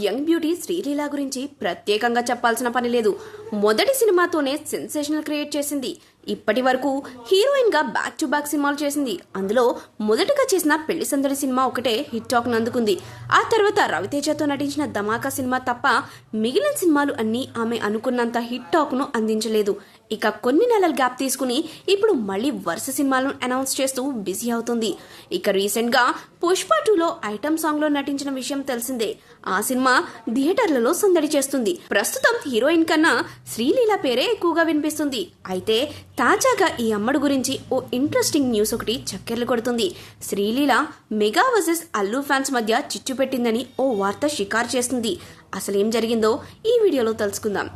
Young beauty Sreeleela గురించి ప్రత్యేకంగా చెప్పాల్సిన పని లేదు. మొదటి సినిమాతోనే సెన్సేషనల్ క్రియేట్ చేసింది. ఇప్పటి వరకు హీరోయిన్గా బ్యాక్ టు బ్యాక్ సినిమాలు చేసింది. అందులో మొదటగా చేసిన పెళ్ళి సందడి సినిమా ఒకటే హిట్ టాక్ అందుకుంది. ఆ తర్వాత రవితేజతో నటించిన ధమాకా సినిమా తప్ప మిగిలిన సినిమాలు అన్నీ ఆమె అనుకున్నంత హిట్ టాక్ను అందించలేదు. ఇక కొన్ని నెలలు గ్యాప్ తీసుకుని ఇప్పుడు మళ్ళీ వరుస సినిమాలను అనౌన్స్ చేస్తూ బిజీ అవుతుంది. ఇక రీసెంట్గా పుష్ప టూలో ఐటమ్ సాంగ్లో నటించిన విషయం తెలిసిందే. ఆ సినిమా థియేటర్లలో సందడి చేస్తుంది. ప్రస్తుతం హీరోయిన్ కన్నా శ్రీలీల పేరే ఎక్కువగా వినిపిస్తుంది. అయితే తాజాగా ఈ అమ్మడు గురించి ఓ ఇంట్రెస్టింగ్ న్యూస్ ఒకటి చక్కెర్లు కొడుతుంది. Sreeleela mega versus Allu fans మధ్య చిచ్చు పెట్టిందని ఓ వార్త షికారు చేస్తుంది. అసలేం జరిగిందో ఈ వీడియోలో తెలుసుకుందాం.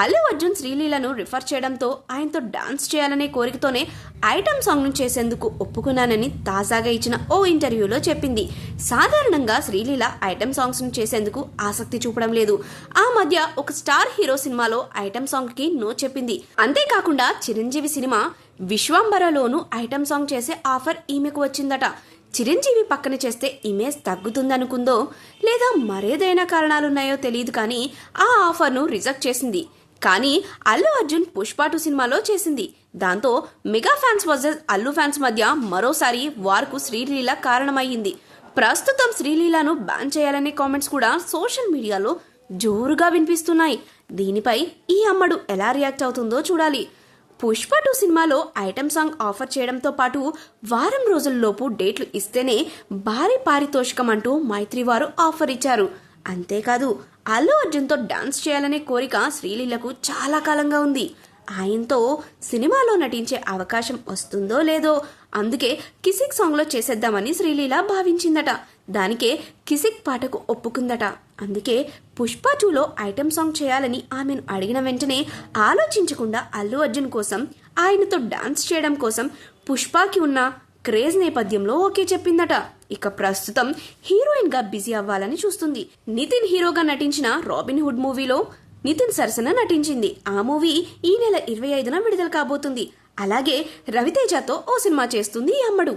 అల్లు అర్జున్ శ్రీలీలను రిఫర్ చేయడంతో ఆయనతో డాన్స్ చేయాలనే కోరికతోనే ఐటమ్ సాంగ్ను చేసేందుకు ఒప్పుకున్నానని తాజాగా ఇచ్చిన ఓ ఇంటర్వ్యూలో చెప్పింది. సాధారణంగా శ్రీలీల ఐటమ్ సాంగ్స్ను చేసేందుకు ఆసక్తి చూపడం లేదు. ఆ మధ్య ఒక స్టార్ హీరో సినిమాలో ఐటమ్ సాంగ్కి నో చెప్పింది. అంతేకాకుండా చిరంజీవి సినిమా విశ్వాంబరలోనూ ఐటమ్ సాంగ్ చేసే ఆఫర్ ఈమెకు వచ్చిందట. చిరంజీవి పక్కన చేస్తే ఇమేజ్ తగ్గుతుందనుకుందో లేదా మరేదైనా కారణాలున్నాయో తెలియదు కానీ ఆ ఆఫర్ను రిజెక్ట్ చేసింది. కానీ అల్లు అర్జున్ పుష్పాటు సినిమాలో చేసింది. దాంతో mega fans versus Allu fans మధ్య మరోసారి వార్కు శ్రీలీల కారణమయ్యింది. ప్రస్తుతం శ్రీలీలను బ్యాన్ చేయాలనే కామెంట్స్ కూడా సోషల్ మీడియాలో జోరుగా వినిపిస్తున్నాయి. దీనిపై ఈ అమ్మడు ఎలా రియాక్ట్ అవుతుందో చూడాలి. పుష్ప టూ సినిమాలో ఐటమ్ సాంగ్ ఆఫర్ చేయడంతో పాటు వారం రోజుల్లోపు డేట్లు ఇస్తేనే భారీ పారితోషికం అంటూ మైత్రి వారు ఆఫర్ ఇచ్చారు. అంతేకాదు అల్లు అర్జున్తో డాన్స్ చేయాలనే కోరిక శ్రీలీలకు చాలా కాలంగా ఉంది. ఆయనతో సినిమాలో నటించే అవకాశం వస్తుందో లేదో అందుకే కిసిక్ సాంగ్లో చేసేద్దామని శ్రీలీల భావించిందట. దానికే కిసిక్ పాటకు ఒప్పుకుందట. అందుకే పుష్ప టూలో ఐటెం సాంగ్ చేయాలని ఆమెను అడిగిన వెంటనే ఆలోచించకుండా అల్లు అర్జున్ కోసం ఆయనతో డాన్స్ చేయడం కోసం పుష్పకి ఉన్న క్రేజ్ నేపథ్యంలో ఓకే చెప్పిందట. ఇక ప్రస్తుతం హీరోయిన్గా బిజీ అవ్వాలని చూస్తుంది. నితిన్ హీరోగా నటించిన రాబిన్ హుడ్ మూవీలో నితిన్ సరసన నటించింది. ఆ మూవీ ఈ నెల ఇరవై ఐదున విడుదల కాబోతుంది. అలాగే రవితేజతో ఓ సినిమా చేస్తుంది ఈ అమ్మడు.